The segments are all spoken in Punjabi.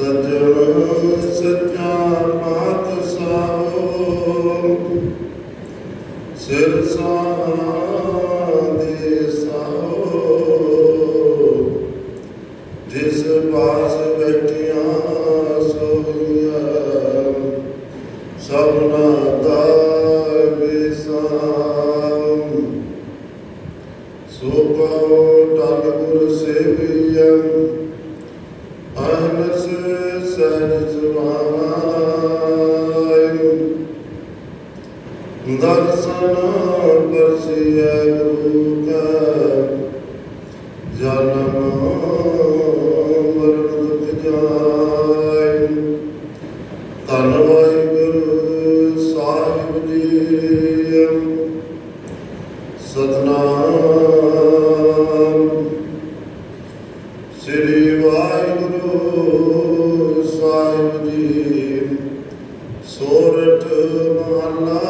ਸਜਣ ਸੱਚਾ ਮਾਤ ਸਾਹੋ ਸਿਰ ਸਾਦੇ ਸਾਹੋ ਜਿਸ ਪਾਸ ਬੈਠਿਆ ਸੋਈਆ ਸਭਨਾ ਦਾ ਵਿਸਾਮ ਸੋ ਪਾਉ ਟਲ ਗੁਰ ਸੇਵੀਐਮ ਦਰਸ਼ਨ ਪਰਸਿਐ ਗੁਰੂ ਕਾ ਜਨਮ ਮਰਨ ਦੁਖ ਜਾਇ ਧੰਨ ਵਾਹਿਗੁਰੂ ਸਾਹਿਬ ਜੀ ਸਤਨਾਮ ਸ੍ਰੀ ਵਾਹਿਗੁਰੂ ਸਾਹਿਬ ਜੀ ਸੋਰਠ ਮਹਲਾ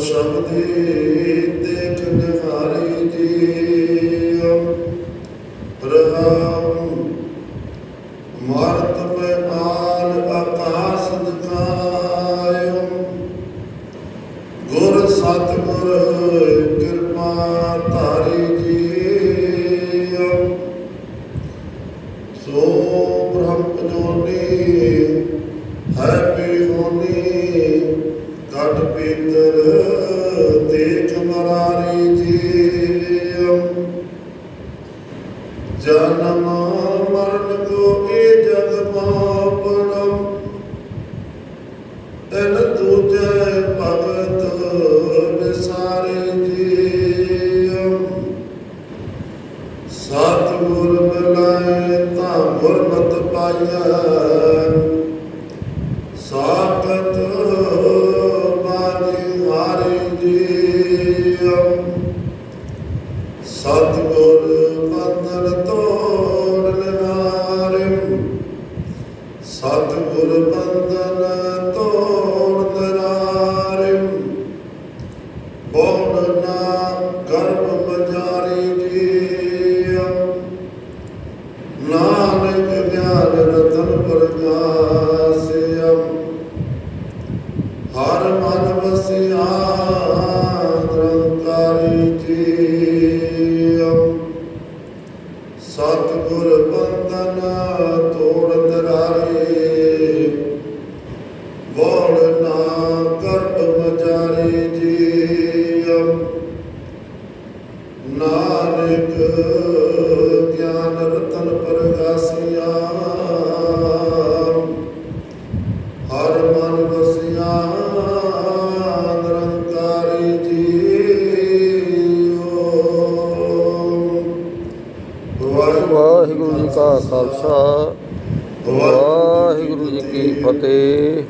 ਸ਼ਬਦੀ ਦੇਖ ਨਿਹਾਰੀ ਜੀਓ ਰਹਾਮ ਮਰਤ ਪੈ ਆਲ ਆਕਾਸ ਦਿਖਾਇਓ। ਗੁਰ ਸਤਿਗੁਰ, ਕਿਰਪਾ ਧਾਰੀ ਜੀ ਸੋ ਬ੍ਰਹਮ ਜੋਨੀ ਹੈ ਬਿਹੋਨੀ ਕਟ ਪੀਤਰ ਜਨਮ ਮਰਨ ਕੋ ਇਹ ਜਗ ਪਾਪੜਮ ਤਨ ਤੁਝੇ ਭਗਤ ਵਿਸਾਰੇ ਜੀਉ ਸਤਿਗੁਰ ਮਿਲਾਏ ਤਾਂ ਗੁਰਮਤਿ ਪਾਈਐ। ਸਤਿਗੁਰ ਬੰਧਨ ਤੋੜ ਦਰਾਰੇ ਬੋੜਨਾ ਗਰਭ ਬਜਾਰੀ ਜੀਉ ਨਾਨਕ ਗਿਆਨ ਰਤਨ ਪ੍ਰਗਾਸਿਅਮ ਹਰ ਮਨ ਵਸਿਆ ਨਿਰੰਕਾਰੀ ਜੀਉ ਨਾਨਕ ਗਿਆਨ ਰਤਨ ਪ੍ਰਗਾਸਿਆ ਹਰ ਮਨ ਵਸਿਆ ਨਿਰੰਕਾਰੀ ਜੀਉ ਵਾਹਿਗੁਰੂ ਜੀ ਕਾ ਖਾਲਸਾ ਵਾਹਿਗੁਰੂ ਜੀ ਕੀ ਫਤਿਹ।